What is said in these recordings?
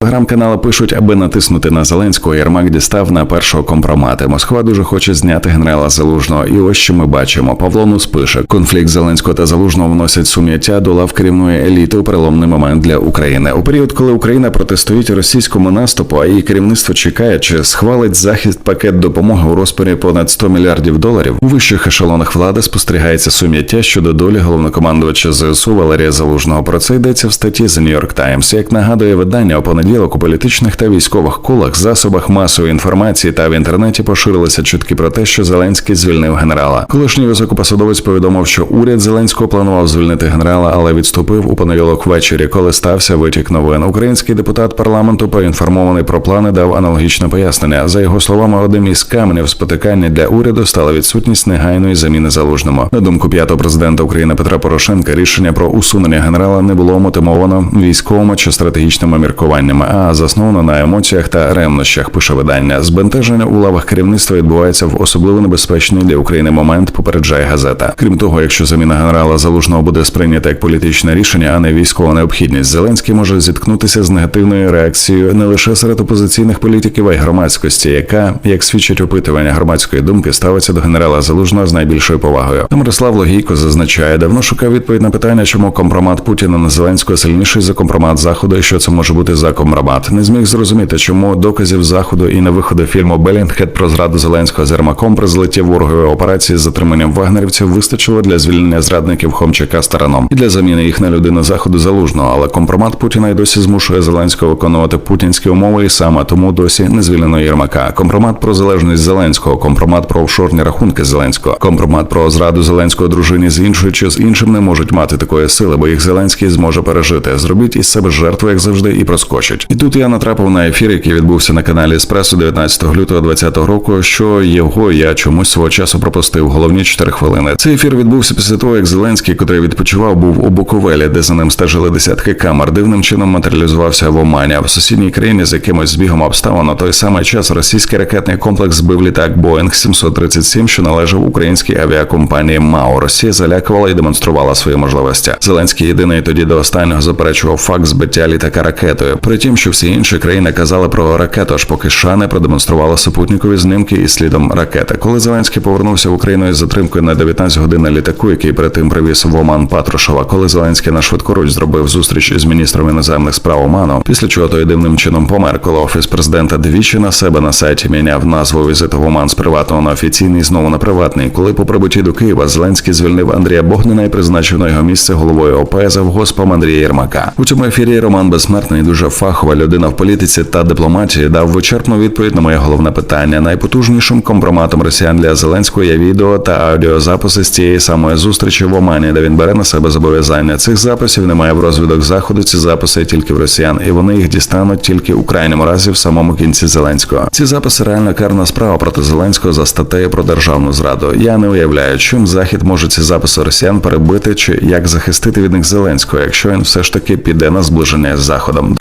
Телеграм-канали пишуть, аби натиснути на Зеленського, Єрмак дістав на першого компромати. Москва дуже хоче зняти генерала Залужного. І ось що ми бачимо. Павло Нус пише: конфлікт Зеленського та Залужного вносять сум'яття до лав керівної еліти у переломний момент для України. У період, коли Україна протистоїть російському наступу, а її керівництво чекає, чи схвалить захист пакет допомоги у розпорі понад 100 мільярдів доларів. У вищих ешелонах влади спостерігається сум'яття щодо долі головнокомандувача ЗСУ Валерія Залужного. Про це йдеться в статті The New York Times. Як нагадує видання у понеділок у політичних та військових колах, засобах масової інформації та в інтернеті поширилися чутки про те, що Зеленський звільнив генерала. Колишній високопосадовець повідомив, що уряд Зеленського планував звільнити генерала, але відступив у понеділок ввечері, коли стався витік новин. Український депутат парламенту, проінформований про плани, дав аналогічне пояснення. За його словами, одним із каменів спотикання для уряду стала відсутність негайної заміни залужному. На думку п'ятого президента України Петра Порошенка, рішення про усунення генерала не було мотивовано військовими чи стратегічними міркуваннями, а засновано на емоціях та ревнощах. Пише видання. Збентеження у лавах керівництва відбувається в особливо небезпечний для України момент. Попереджає газета. Крім того, якщо заміна генерала залужного буде сприйнята як політичне рішення, а не військова необхідність, Зеленський може зіткнутися з негативною реакцією не лише серед опозиційних політиків, а й громадськості, яка, як свідчить опитування громадської думки, ставиться до генерала залужного з найбільшою повагою. Мирослав Логійко зазначає, давно шукав відповідь на питання, чому компромат Путіна на Зеленського сильніший за компромат заходу, і що це може бути за компромат. Не зміг зрозуміти, чому доказів заходу і на виходу фільму Белінгхед про зраду Зеленського з Ермаком при злитті воргової операції з затриманням вагнерівців вистачило для звільнення зрадників Хомчака стараном і для заміни їх на людину заходу залужного. Але компромат Путіна й досі змушує Зеленського виконувати путінські умови, і саме тому досі не звільнено Єрмака. Компромат про залежність Зеленського, компромат про офшорні рахунки Зеленського, компромат про зраду Зеленського дружині з іншою чи з іншим не можуть мати такої сили, бо їх Зеленський зможе пережити. Зробіть із себе жертву, як завжди, і проскочить. І тут я натрапив на ефір, який відбувся на каналі Еспресо 19 лютого 2020 року. Що його я чомусь свого часу пропустив. Головні 4 хвилини. Цей ефір відбувся після того, як Зеленський, котрий відпочивав, був у Буковелі, де за ним стежили десятки камер. Дивним чином матеріалізувався в Омані. В сусідній країні з якимось збігом обставин на той самий час російський ракетний комплекс збив літак Боїнг 737, що належав українській авіакомпанії МАО. Росія залякувала і демонструвала свої можливості. Зеленський єдиний тоді до останнього заперечував факт збиття літака ракетою. При тім, що всі інші країни казали про ракету, аж поки США не продемонструвала супутникові знімки із слідом ракети. Коли Зеленський повернувся в Україну із затримкою на 19 годин на літаку, який перед тим привіз в Оман Патрушева, коли Зеленський на швидкоруч зробив зустріч із міністром іноземних справ Оману, після чого той дивним чином помер, коли офіс президента двічі на себе на сайті міняв назву візиту в Оман з приватного на офіційний знову на приватний. Коли по прибутті до Києва Зеленський звільнив Андрія Богнина і призначив на його місце головою ОП завгоспом Андрія Єрмака. У цьому ефірі Роман Безсмертний, дуже фахова людина в політиці та дипломатії, дав вичерпну відповідь на моє головне питання. Найпотужнішим компроматом росіян для Зеленського є відео та аудіозаписи з тієї самої зустрічі в Омані, де він бере на себе зобов'язання. Цих записів немає в розвідок заходу. Ці записи тільки в росіян, і вони їх дістануть тільки у крайньому разі в самому кінці Зеленського. Ці записи реально карна справа проти Зеленського за статтею про державну зраду. Я не уявляю, чим захід може ці записи росіян перебити, чи як захистити від них Зеленського, якщо він все ж таки піде на зближення з заходом.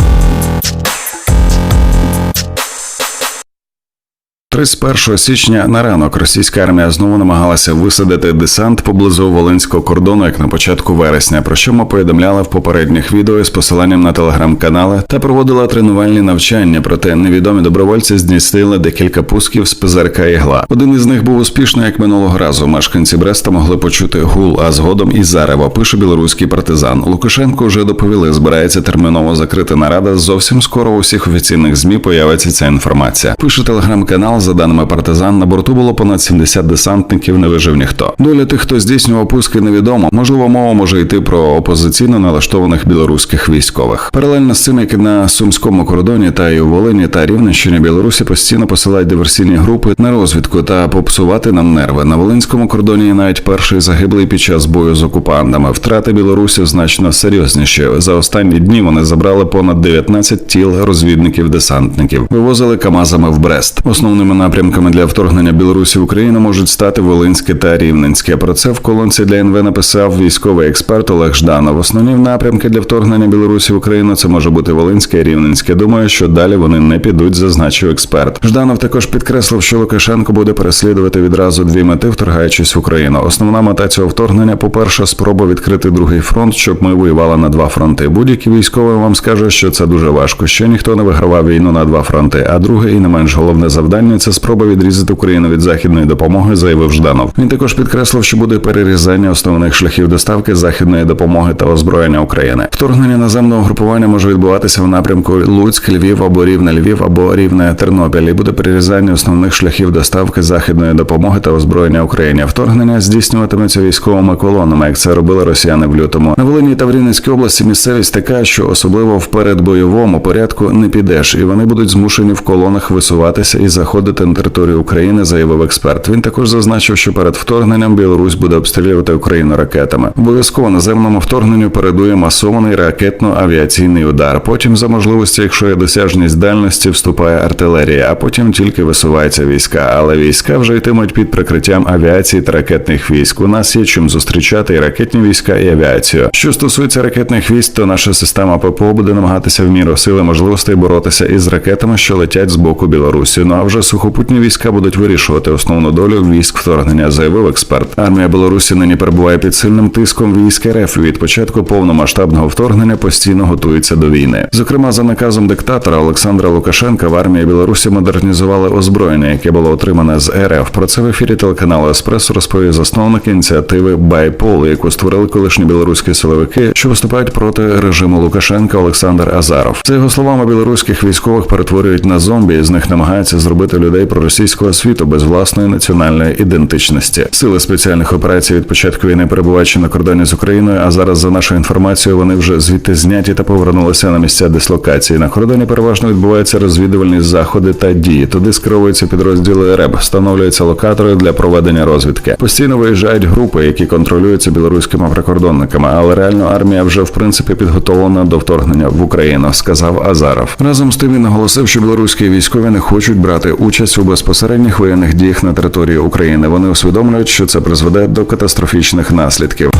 31 січня на ранок російська армія знову намагалася висадити десант поблизу волинського кордону, як на початку вересня, про що ми повідомляли в попередніх відео з посиланням на телеграм-канали та проводила тренувальні навчання. Проте невідомі добровольці здійснили декілька пусків з ПЗРК «Ігла». Один із них був успішний, як минулого разу. Мешканці Бреста могли почути гул, а згодом і зарево. Пише білоруський партизан. Лукашенко вже доповіли, збирається терміново закрити нарада. Зовсім скоро у всіх офіційних змі появиться ця інформація. Пише телеграм-канал. За даними партизан, на борту було понад 70 десантників. Не вижив ніхто. Доля тих, хто здійснював пуски, невідомо. Можливо, мова може йти про опозиційно налаштованих білоруських військових. Паралельно з цим, як на сумському кордоні та й у Волині та Рівненщині Білорусі постійно посилають диверсійні групи на розвідку та попсувати нам нерви. На волинському кордоні навіть перший загиблий під час бою з окупантами. Втрати білорусів значно серйозніші. За останні дні вони забрали понад 19 тіл розвідників-десантників, вивозили камазами в Брест. Основними напрямками для вторгнення Білорусі в Україну можуть стати Волинське та Рівненське. Про це в колонці для НВ написав військовий експерт Олег Жданов. Основні напрямки для вторгнення Білорусі в Україну це може бути Волинське і Рівненське. Думаю, що далі вони не підуть, зазначив експерт. Жданов також підкреслив, що Лукашенко буде переслідувати відразу дві мети, вторгаючись в Україну. Основна мета цього вторгнення, по-перше, спроба відкрити другий фронт, щоб ми воювали на два фронти. Будь-який військовий вам скаже, що це дуже важко. Ще ніхто не вигравав війну на два фронти. А друге і не менш головне завдання це спроба відрізати Україну від західної допомоги, заявив Жданов. Він також підкреслив, що буде перерізання основних шляхів доставки західної допомоги та озброєння України. Вторгнення наземного групування може відбуватися в напрямку Луцьк, Львів або Рівне Львів або Рівне Тернопіль. І буде перерізання основних шляхів доставки західної допомоги та озброєння Україні. Вторгнення здійснюватиметься військовими колонами, як це робили росіяни в лютому. На Волині та в Рівненській області місцевість така, що особливо в передбойовому порядку не підеш, і вони будуть змушені в колонах висуватися і заходити на територію України, заявив експерт. Він також зазначив, що перед вторгненням Білорусь буде обстрілювати Україну ракетами. Обов'язково наземному вторгненню передує масований ракетно-авіаційний удар. Потім, за можливості, якщо є досяжність дальності, вступає артилерія, а потім тільки висуваються війська. Але війська вже йтимуть під прикриттям авіації та ракетних військ. У нас є чим зустрічати і ракетні війська, і авіацію. Що стосується ракетних військ, то наша система ППО буде намагатися в міру сили можливостей боротися із ракетами, що летять з боку Білорусі. Ну а вже сухопутні війська будуть вирішувати основну долю військ вторгнення, заявив експерт. Армія Білорусі нині перебуває під сильним тиском військ РФ. Від початку повномасштабного вторгнення постійно готується до війни. Зокрема, за наказом диктатора Олександра Лукашенка в армії Білорусі модернізували озброєння, яке було отримане з РФ. Про це в ефірі телеканалу Еспресо розповів засновник ініціативи Байпол, яку створили колишні білоруські силовики, що виступають проти режиму Лукашенка Олександр Азаров. За його словами, білоруських військових перетворюють на зомбі, і з них намагаються зробити людей проросійського світу без власної національної ідентичності. Сили спеціальних операцій від початку війни перебуваючи на кордоні з Україною. А зараз, за нашою інформацією, вони вже звідти зняті та повернулися на місця дислокації. На кордоні переважно відбуваються розвідувальні заходи та дії. Туди скеровуються підрозділи РЕБ, встановлюються локатори для проведення розвідки. Постійно виїжджають групи, які контролюються білоруськими прикордонниками, але реально армія вже в принципі підготовлена до вторгнення в Україну, сказав Азаров. Разом з тим він наголосив, що білоруські військові не хочуть брати участь у безпосередніх воєнних діях на території України. Вони усвідомлюють, що це призведе до катастрофічних наслідків.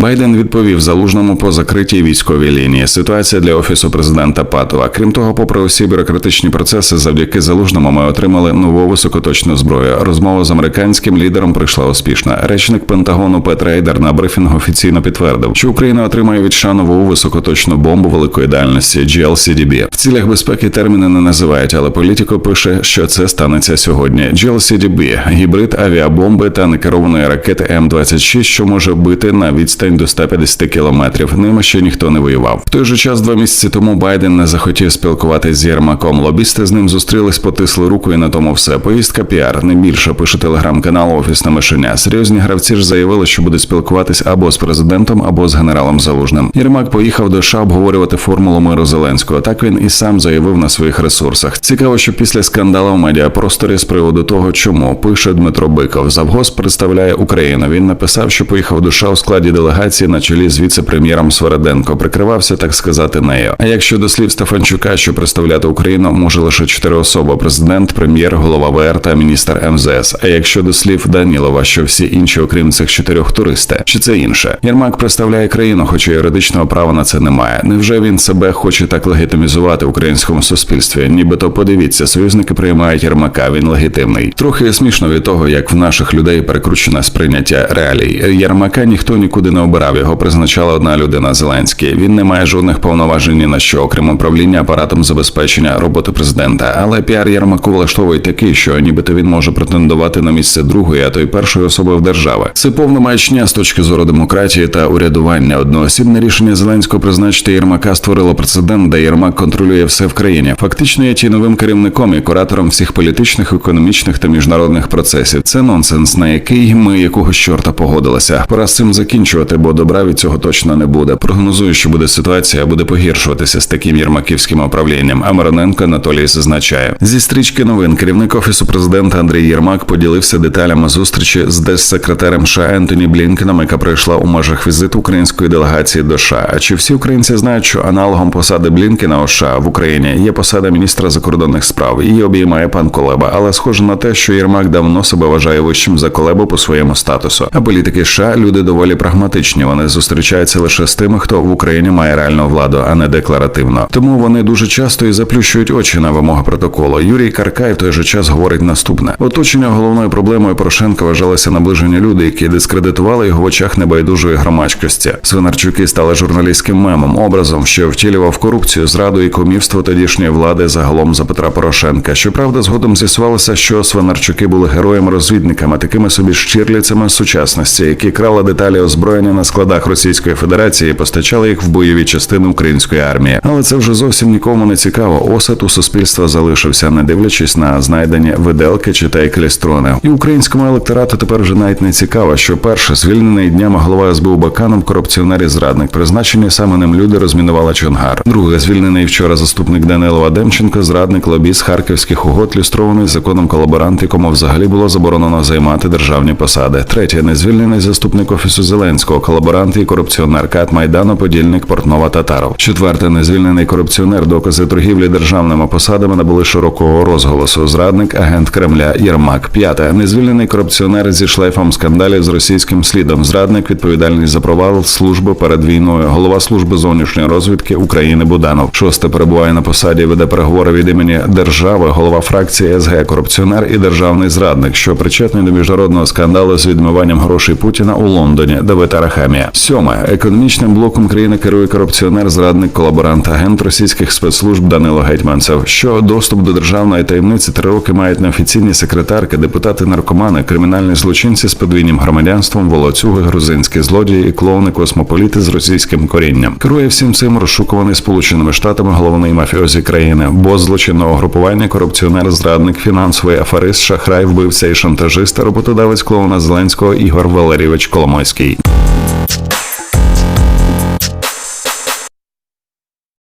Байден відповів залужному по закритій військовій лінії. Ситуація для офісу президента Патова. Крім того, попри усі бюрократичні процеси, завдяки залужному ми отримали нову високоточну зброю. Розмова з американським лідером прийшла успішно. Речник Пентагону Пет Рейдер на брифінгу офіційно підтвердив, що Україна отримає від США нову високоточну бомбу великої дальності GLCDB. В цілях безпеки терміни не називають, але політико пише, що це станеться сьогодні. GLCDB – гібрид авіабомби та некерованої ракети М-26, що може бити на відстань до 150 кілометрів. Ними ще ніхто не воював. В той же час, два місяці тому Байден не захотів спілкуватись з Єрмаком. Лобісти з ним зустрілись, потисли руку і на тому все. Поїздка піар не більше пише телеграм-канал Офісне мишеня. Серйозні гравці ж заявили, що будуть спілкуватись або з президентом, або з генералом Залужним. Єрмак поїхав до США обговорювати формулу миру Зеленського. Так він і сам заявив на своїх ресурсах. Цікаво, що після скандалу в медіапросторі з приводу того, чому пише Дмитро Биков. Завгос представляє Україну. Він написав, що поїхав до США у складі делегації на чолі з віце-прем'єром Свереденко. Прикривався, так сказати, нею. А якщо до слів Стефанчука, що представляти Україну може лише чотири особи: президент, прем'єр, голова ВР та міністр МЗС. А якщо до слів Данілова, що всі інші, окрім цих чотирьох, туристи, чи це інше? Єрмак представляє країну, хоча юридичного права на це немає. Невже він себе хоче так легітимізувати в українському суспільстві? Нібито подивіться, союзники приймають Єрмака. Він легітимний. Трохи смішно від того, як в наших людей перекручене сприйняття реалій. Єрмака ніхто нікуди не обирав. Його призначала одна людина Зеленський. Він не має жодних повноважень ні на що, окрім управління апаратом забезпечення роботи президента. Але піар Єрмаку влаштовує такий, що нібито він може претендувати на місце другої, а то й першої особи в держави. Це повна маячня з точки зору демократії та урядування. Одноосібне рішення Зеленського призначити Єрмака створило прецедент, де Єрмак контролює все в країні. Фактично є ті новим керівником і куратором всіх політичних, економічних та міжнародних процесів. Це нонсенс, на який ми якогось чорта погодилися. Пора з цим закінчувати. Бо добра від цього точно не буде. Прогнозую, що буде ситуація, буде погіршуватися з таким єрмаківським управлінням. А Мироненко Анатолій зазначає зі стрічки новин. Керівник офісу президента Андрій Єрмак поділився деталями зустрічі з держсекретарем США Ентоні Блінкеном, яка пройшла у межах візиту української делегації до США. А чи всі українці знають, що аналогом посади Блінкена у США в Україні є посада міністра закордонних справ? Її обіймає пан Колеба, але схоже на те, що Єрмак давно себе вважає вищим за Колебу по своєму статусу. А політики США люди доволі прагматичні. Вони зустрічаються лише з тими, хто в Україні має реальну владу, а не декларативно. Тому вони дуже часто і заплющують очі на вимоги протоколу. Юрій Каркай в той же час говорить наступне: оточення головною проблемою Порошенка вважалися наближені люди, які дискредитували його в очах небайдужої громадськості. Свинарчуки стали журналістським мемом, образом, що втілював корупцію, зраду і комівство тодішньої влади загалом за Петра Порошенка. Щоправда, згодом з'ясувалося, що Свинарчуки були героями-розвідниками, такими собі щирліцями сучасності, які крали деталі озброєння на складах Російської Федерації постачали їх в бойові частини української армії. Але це вже зовсім нікому не цікаво. Осад у суспільства залишився, не дивлячись на знайдені виделки чи тайклістрони. І українському електорату тепер вже навіть не цікаво, що перше звільнений днями голова СБУ Баканов, корупціонер і зрадник, призначені саме ним люди розмінували Чонгар. Друге, звільнений вчора заступник Данилова Демченко, зрадник лобіст харківських угод, люстрований законом колаборант, якому взагалі було заборонено займати державні посади. Третє, незвільнений заступник офісу Зеленського, колаборант і корупціонер Кат Майдану, подільник Портнова Татаров. Четверте, незвільнений корупціонер, докази торгівлі державними посадами набули широкого розголосу. Зрадник, агент Кремля Єрмак. П'яте, незвільнений корупціонер зі шлейфом скандалів з російським слідом. Зрадник відповідальний за провал служби перед війною. Голова служби зовнішньої розвідки України Буданов. Шосте перебуває на посаді, веде переговори від імені держави, голова фракції СГ, корупціонер і державний зрадник, що причетний до міжнародного скандалу з відмиванням грошей Путіна у Лондоні. Давид Арахамія. Сьоме економічним блоком країни керує корупціонер, зрадник, колаборант, агент російських спецслужб Данило Гетьманцев. Що доступ до державної таємниці три роки мають неофіційні секретарки, депутати, наркомани, кримінальні злочинці з подвійним громадянством, волоцюги, грузинські злодії і клоуни, космополіти з російським корінням. Керує всім цим розшукуваний сполученими штатами головний мафіозі країни, бос злочинного групування, корупціонер, зрадник, фінансовий аферист, шахрай, вбивця і шантажист, роботодавець клоуна Зеленського Ігор Валерійович Коломойський.